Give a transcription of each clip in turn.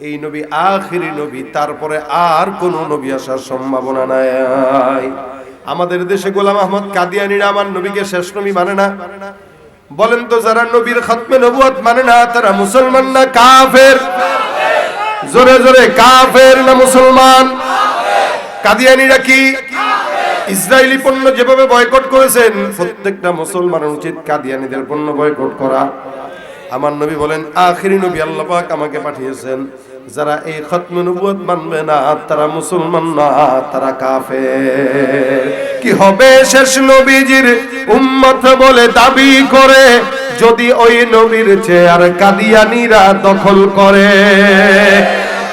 এই নবী আখিরি নবী, তারপরে আর কোন নবী আসার সম্ভাবনা নাই। আমাদের দেশে গোলাম আহমদ কাদিয়ানিরা আমার নবীকে শেষ নবী মানে না। বলেন তো, যারা নবীর খতমে নবুয়ত মানে না, তারা মুসলমান না কাফের? জোরে জোরে, কাফের না মুসলমান? কাদিয়ানিরা কি? ইসরায়েলি পণ্য যেভাবে বয়কট করেছেন, প্রত্যেকটা মুসলমানের উচিত কাদিয়ানিদের পণ্য বয়কট করা। আমার নবী বলেন, আখিরি নবী আল্লাহ পাক আমাকে পাঠিয়েছেন। যারা এই খতমে নবুয়ত মানবে না, তারা মুসলমান না, তারা কাফের। কি হবে শেষ নবীজির উম্মত বলে দাবি করে, যদি ওই নবীর চেয়ার কাদিয়ানিরা দখল করে?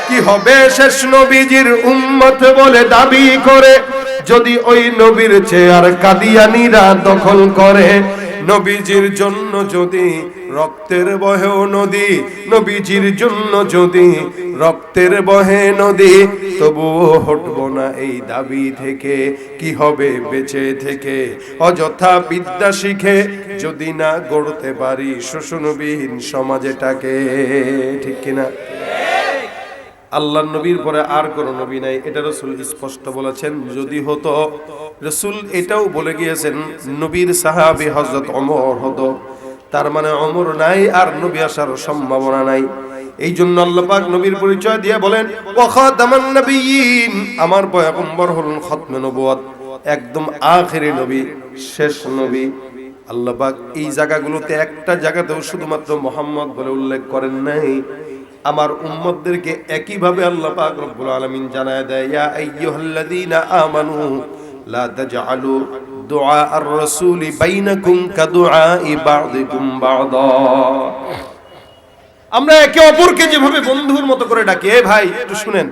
কি হবে শেষ নবীজির উম্মত বলে দাবি করে, যদি ওই নবীর চেয়ার কাদিয়ানিরা দখল করে? নবীজির জন্য যদি রক্তের বহে নদী, নবীজির জন্য যদি রক্তের বহে নদী, তবুও হটব না এই দাবি থেকে। কি হবে বেঁচে থেকে? অযথা বিদ্যা শিখে যদি না গড়তে পারি শোষণবিহীন সমাজেটাকে। ঠিক কিনা? আল্লাহ নবীর পরে আর কোন নবী নাই, এটা রসুল স্পষ্ট বলেছেন। যদি হতো, রসুল এটাও বলে গিয়েছেন, নবীর সাহাবি হজরত অমর হতো। তার মানে অমর নাই আর নবী আসার সম্ভাবনা নাই। এই জন্য আল্লাহ পাক নবীর পরিচয় দিয়ে বলেন আমার পয়গম্বর হলেন খতমে নবুয়ত একদম আখেরি নবী, শেষ নবী। আল্লাহ পাক এই জায়গাগুলোতে একটা জায়গাতেও শুধুমাত্র মোহাম্মদ বলে উল্লেখ করেন নাই। আমার উম্মতদেরকে একইভাবে আল্লাহ পাক রব্বুল আলামিন জানায় দেয়, ইয়া আইয়ুহাল্লাযীনা আমানু, লা তাজআলু দুআ আর-রাসূলি বাইনাকুম কাদুআই বা'দিকুম বা'দা। আমরা একে অপরকে যেভাবে বন্ধুর মতো করে ডাকি, এ ভাই, একটু শুনেন।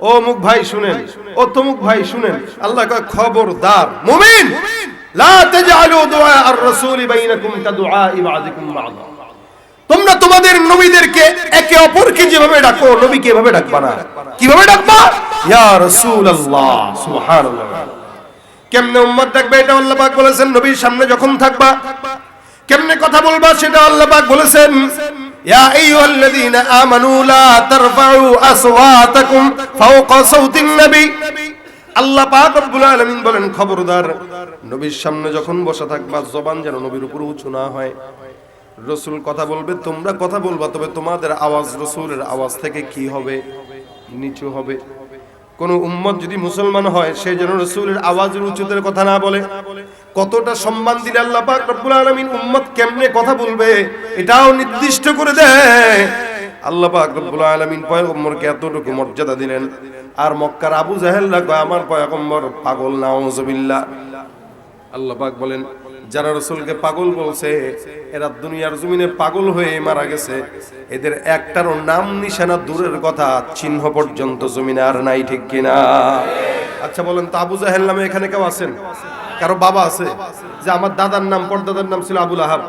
ও মুখ ভাই, শুনেন। ও তমুক ভাই, শুনেন। আল্লাহ কয়, খবরদার, মুমিন। লা তাজআলু দুআ আর-রাসূলি বাইনাকুম কাদুআই বা'দিকুম বা'দা। তোমরা তোমাদের নবীদেরকে একে অপরকে যেভাবে ডাকো, নবীকে এভাবে ডাকবা না। কীভাবে ডাকবা? ইয়া রাসূলুল্লাহ, সুবহানাল্লাহ। কেমনে উম্মত ডাকবে এটা আল্লাহ পাক বলেছেন, নবীর সামনে যখন থাকবা, কেমনে কথা বলবা সেটা আল্লাহ পাক বলেছেন, ইয়া আইয়ুহাল্লাযীনা আমানু লা তারফাউ আসওয়াতাকুম ফাওকা সাউতিন নবী। আল্লাহ পাক রব্বুল আলামিন বলেন, খবরদার, নবীর সামনে যখন বসা থাকবা, জবান যেন নবীর উপর উঁচু না হয়। রসুল কথা বলবে, তোমরা কথা বলবা, তবে তোমাদের আওয়াজ রসুলের আওয়াজ থেকে কি হবে? নিচু হবে। কোন উম্মত যদি মুসলমান হয়, সে যেন রসুলের আওয়াজের উচ্চতের কথা না বলে। কতটা সম্মান দিলে আল্লাহ পাক রব্বুল আলামিন উম্মত কেমনে কথা বলবে, এটাও নির্দিষ্ট করে দেয়। আল্লাহ পাক রব্বুল আলামিন পয়গম্বরকে এতটুকু মর্যাদা দিলেন। আর মক্কার আবু জাহেল লাগবে, আমার পয়গম্বর পাগল, নাউজুবিল্লাহ। আল্লাহ পাক বলেন যারা রসুলকে পাগল বলছে, এরা দুনিয়ার জমিনে পাগল হয়ে মারা গেছে। এদের একটারও নাম নিশানা দূরের কথা, চিহ্ন পর্যন্ত জমিনে আর নাই, ঠিক কিনা? আচ্ছা বলেন তো আবু জাহেল নামে এখানে কেউ আছেন? কারও বাবা আছে? যে আমার দাদার নাম, পরদাদার নাম ছিল আবুল আহাব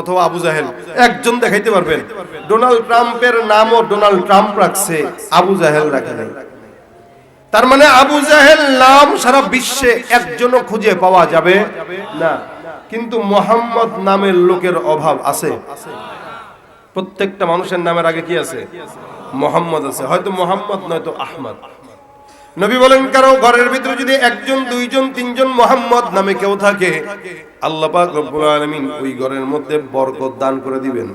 অথবা আবু জাহেল। একজন দেখাইতে পারবেন। ডোনাল্ড ট্রাম্পের নামও ডোনাল্ড ট্রাম্প রাখছে, আবু জাহেল রাখে নাই। তার মানে আবু জাহেল নাম সারা বিশ্বে একজনও খুঁজে পাওয়া যাবে না। কিন্তু মোহাম্মদ নামের লোকের অভাব আছে। প্রত্যেকটা মানুষের নামের আগে কি আছে? মোহাম্মদ আছে। হয়তো মোহাম্মদ, নয়তো আহমদ। নবী বলেন, কারও ঘরের ভিতরে যদি একজন, দুইজন, তিনজন মোহাম্মদ নামে কেউ থাকে, আল্লাহ পাক রব্বুল আলামিন ওই ঘরের মধ্যে বরকত দান করে দিবেন।